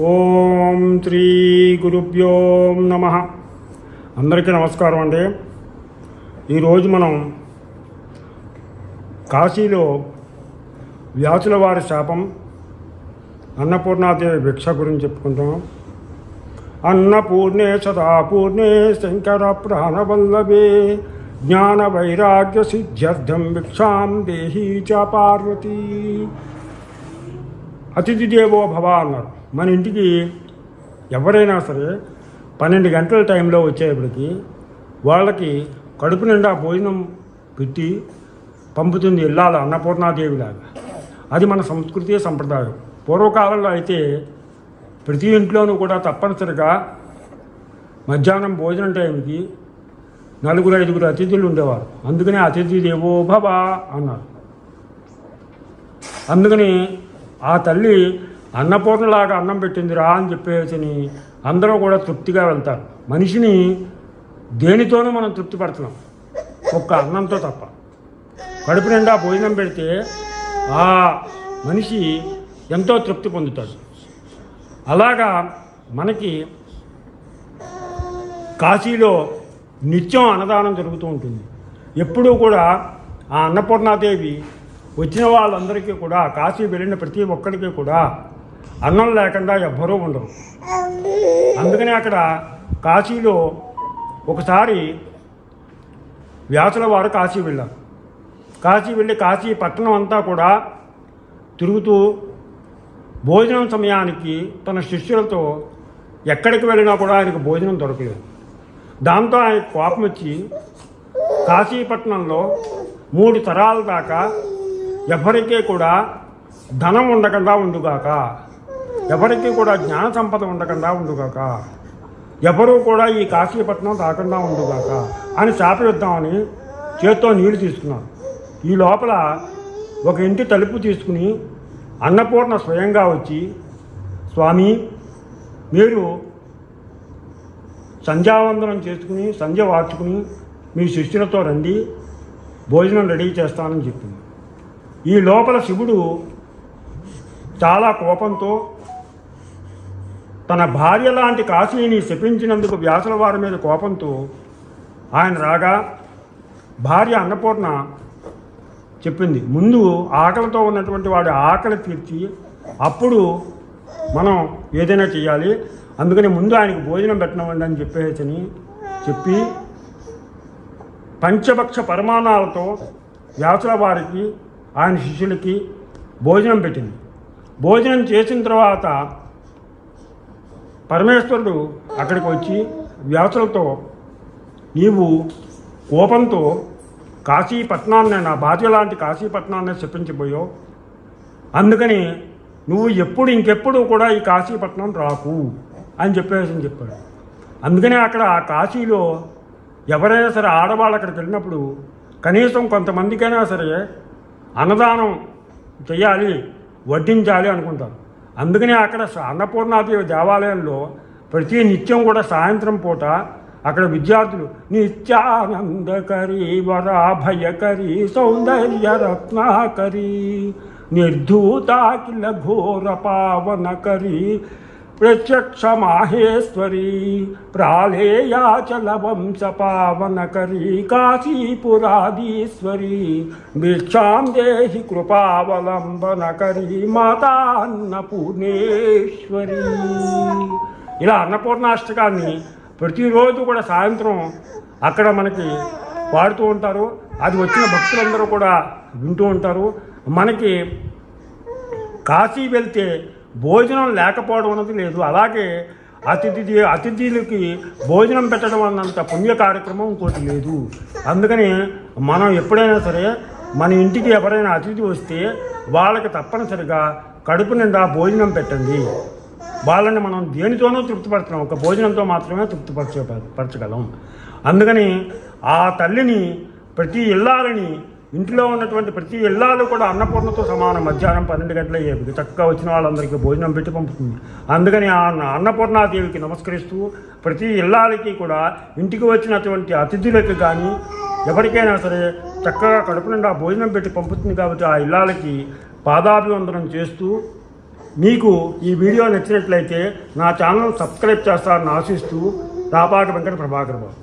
ఓం శ్రీ గురుభ్యో నమ. అందరికీ నమస్కారం అండి. ఈరోజు మనం కాశీలో వ్యాసుల వారి శాపం అన్నపూర్ణాదేవి భిక్ష గురించి చెప్పుకుంటాం అన్నపూర్ణే సదాపూర్ణే శంకర ప్రాణవల్లభే జ్ఞాన వైరాగ్య సిద్ధ్యర్థం భిక్షాం దేహీ చ పార్వతి. అతిథి దేవో భవ అన్నారు. మన ఇంటికి ఎవరైనా సరే పన్నెండు గంటల టైంలో వచ్చేప్పటికి వాళ్ళకి కడుపు నిండా భోజనం పెట్టి పంపుతుంది ఇల్లాల అన్నపూర్ణాదేవిలాగా. అది మన సంస్కృతి సంప్రదాయం. పూర్వకాలంలో అయితే ప్రతి ఇంట్లోనూ కూడా తప్పనిసరిగా మధ్యాహ్నం భోజనం టైంకి నలుగురు ఐదుగురు అతిథులు ఉండేవారు. అందుకనే అతిథి దేవో భవ అన్నారు. అందుకని ఆ తల్లి అన్నపూర్ణలాగా అన్నం పెట్టిందిరా అని చెప్పేసి అందరూ కూడా తృప్తిగా వెళ్తారు. మనిషిని దేనితోనూ మనం తృప్తి పడుతున్నాం ఒక్క అన్నంతో తప్ప. కడుపు నిండా భోజనం పెడితే ఆ మనిషి ఎంతో తృప్తి పొందుతాడు. అలాగా మనకి కాశీలో నిత్యం అన్నదానం జరుగుతూ ఉంటుంది. ఎప్పుడూ కూడా ఆ అన్నపూర్ణాదేవి వచ్చిన వాళ్ళందరికీ కూడా కాశీ వెళ్ళిన ప్రతి ఒక్కరికి కూడా అన్నం లేకుండా ఎవ్వరూ ఉండరు. అందుకనే అక్కడ కాశీలో ఒకసారి వ్యాసుల వారు కాశీ వెళ్ళారు. కాశీ వెళ్ళి కాశీ పట్టణం అంతా కూడా తిరుగుతూ భోజనం సమయానికి తన శిష్యులతో ఎక్కడికి వెళ్ళినా కూడా ఆయనకు భోజనం దొరకలేదు. దాంతో ఆయన కోపం వచ్చి కాశీపట్నంలో మూడు తరాల దాకా ఎవరికీ కూడా ధనం ఉండకుండా ఉండుగాక ఎవరికీ కూడా జ్ఞాన సంపద ఉండకుండా ఉండుగాక. ఎవరూ కూడా ఈ కాశీపట్నం రాకుండా ఉండుగాక అని శాపయుద్దామని చేత్తో నీళ్ళు తీసుకున్నారు. ఈ లోపల ఒక ఇంటి తలుపు తీసుకుని అన్నపూర్ణ స్వయంగా వచ్చి స్వామి మీరు సంధ్యావందనం చేసుకుని సంధ్య వార్చుకుని మీ శిష్యులతో రండి భోజనం రెడీ చేస్తానని చెప్పింది. ఈ లోపల శివుడు చాలా కోపంతో తన భార్య లాంటి కాశీని శపించినందుకు వ్యాసుల వారి మీద కోపంతో ఆయన రాగా భార్య అన్నపూర్ణ చెప్పింది ముందు ఆకలితో ఉన్నటువంటి వాడి ఆకలి తీర్చి అప్పుడు మనం ఏదైనా చేయాలి. అందుకని ముందు ఆయనకు భోజనం పెట్టనివ్వండి అని చెప్పేసి చెప్పి పంచభక్ష పరిమాణాలతో వ్యాసుల వారికి ఆయన శిష్యులకి భోజనం పెట్టింది. భోజనం చేసిన తర్వాత పరమేశ్వరుడు అక్కడికి వచ్చి వ్యాసులతో నీవు కోపంతో కాశీపట్నాన్ని నా భార్య లాంటి కాశీపట్నాన్ని చెప్పించిపోయావు అందుకని నువ్వు ఎప్పుడు ఇంకెప్పుడు కూడా ఈ కాశీపట్నం రాకు అని చెప్పేసి చెప్పాడు. అందుకనే అక్కడ ఆ కాశీలో ఎవరైనా సరే ఆడవాళ్ళు అక్కడికి వెళ్ళినప్పుడు కనీసం కొంతమందికైనా సరే అన్నదానం చేయాలి వడ్డించాలి అనుకుంటారు. అందుకనే అక్కడ అన్నపూర్ణాదేవి దేవాలయంలో ప్రతి నిత్యం కూడా సాయంత్రం పూట అక్కడ విద్యార్థులు నిత్యానందకరి వరాభయకరి సౌందర్య రత్నాకరి నిర్ధూతాకిల ఘోర పావనకరి ప్రత్యక్ష మాహేశ్వరి ప్రాళేయాచల వంశ పావనకరి కాశీపురాధీశ్వరి భిక్షాం దేహి కృపావలంబనకరి మాతా అన్నపూర్ణేశ్వరీ ఇలా అన్నపూర్ణాష్టకాన్ని ప్రతిరోజు కూడా సాయంత్రం అక్కడ మనకి పాడుతూ ఉంటారు. అది వచ్చిన భక్తులందరూ కూడా వింటూ ఉంటారు. మనకి కాశీ వెళ్తే భోజనం లేకపోవడం అన్నది లేదు. అలాగే అతిథి అతిథులకి భోజనం పెట్టడం అన్నంత పుణ్య కార్యక్రమం ఇంకోటి లేదు. అందుకని మనం ఎప్పుడైనా సరే మన ఇంటికి ఎవరైనా అతిథి వస్తే వాళ్ళకి తప్పనిసరిగా కడుపు నిండా భోజనం పెట్టండి. వాళ్ళని మనం దేనితోనూ తృప్తిపరచలేం. ఒక భోజనంతో మాత్రమే తృప్తిపరచ పరచగలం. అందుకని ఆ తల్లిని ప్రతి ఇల్లాలని ఇంట్లో ఉన్నటువంటి ప్రతి ఇల్లాలు కూడా అన్నపూర్ణతో సమానం. మధ్యాహ్నం పన్నెండు గంటల ఏపీకి. చక్కగా వచ్చిన వాళ్ళందరికీ భోజనం పెట్టి పంపుతుంది. అందుకని ఆ అన్నపూర్ణాదేవికి నమస్కరిస్తూ ప్రతి ఇల్లాలకి కూడా ఇంటికి వచ్చినటువంటి అతిథులకు కానీ ఎవరికైనా సరే చక్కగా కడుపు నిండా భోజనం పెట్టి పంపుతుంది కాబట్టి ఆ ఇల్లాలకి పాదాభివందనం చేస్తూ మీకు ఈ వీడియో నచ్చినట్లయితే నా ఛానల్ సబ్స్క్రైబ్ చేస్తారని ఆశిస్తూ రాపాక వెంకట ప్రభాకర్ బాబు.